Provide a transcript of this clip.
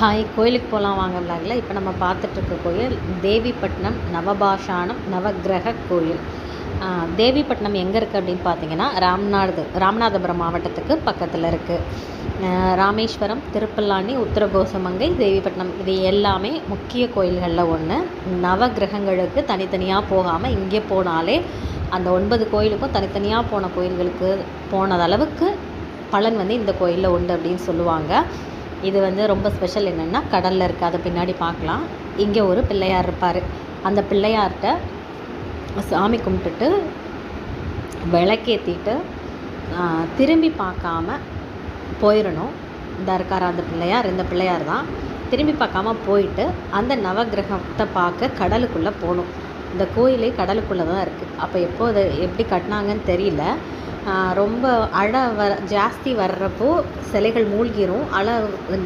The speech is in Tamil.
ஹாய் கோயிலுக்கு போகலாம் வாங்க இப்போ நம்ம பார்த்துட்ருக்க கோயில் தேவிப்பட்டினம் நவபாஷானம் நவக்கிரக கோயில். தேவிப்பட்டினம் எங்கே இருக்குது அப்படின்னு பார்த்தீங்கன்னா ராம்நாடு ராமநாதபுரம் மாவட்டத்துக்கு பக்கத்தில் இருக்குது ராமேஸ்வரம் திருப்பல்லானி உத்தரகோசமங்கை தேவிப்பட்டினம் இது எல்லாமே முக்கிய கோயில்களில் ஒன்று நவகிரகங்களுக்கு தனித்தனியாக போகாமல் இங்கே போனாலே அந்த ஒன்பது கோயிலுக்கும் தனித்தனியாக போன கோயில்களுக்கு போனதளவுக்கு பலன் வந்து இந்த கோயிலில் உண்டு அப்படின்னு சொல்லுவாங்க. இது வந்து ரொம்ப ஸ்பெஷல் என்னென்னா கடலில் இருக்குது அதை பின்னாடி பார்க்கலாம். இங்கே ஒரு பிள்ளையார் இருப்பார். அந்த பிள்ளையார்கிட்ட சாமி கும்பிட்டுட்டு விளக்கேற்றிட்டு திரும்பி பார்க்காம போயிடணும் இந்த இருக்கார் அந்த பிள்ளையார் இந்த பிள்ளையார் தான். திரும்பி பார்க்காம போயிட்டு அந்த நவகிரகத்தை பார்க்க கடலுக்குள்ளே போகணும். இந்த கோயிலே கடலுக்குள்ளே தான் இருக்குது அப்போ எப்போது எப்படி கட்டினாங்கன்னு தெரியல. ரொம்ப அலை வ ஜாஸ்தி வர்றப்போ சிலைகள் மூழ்கிரும். அலை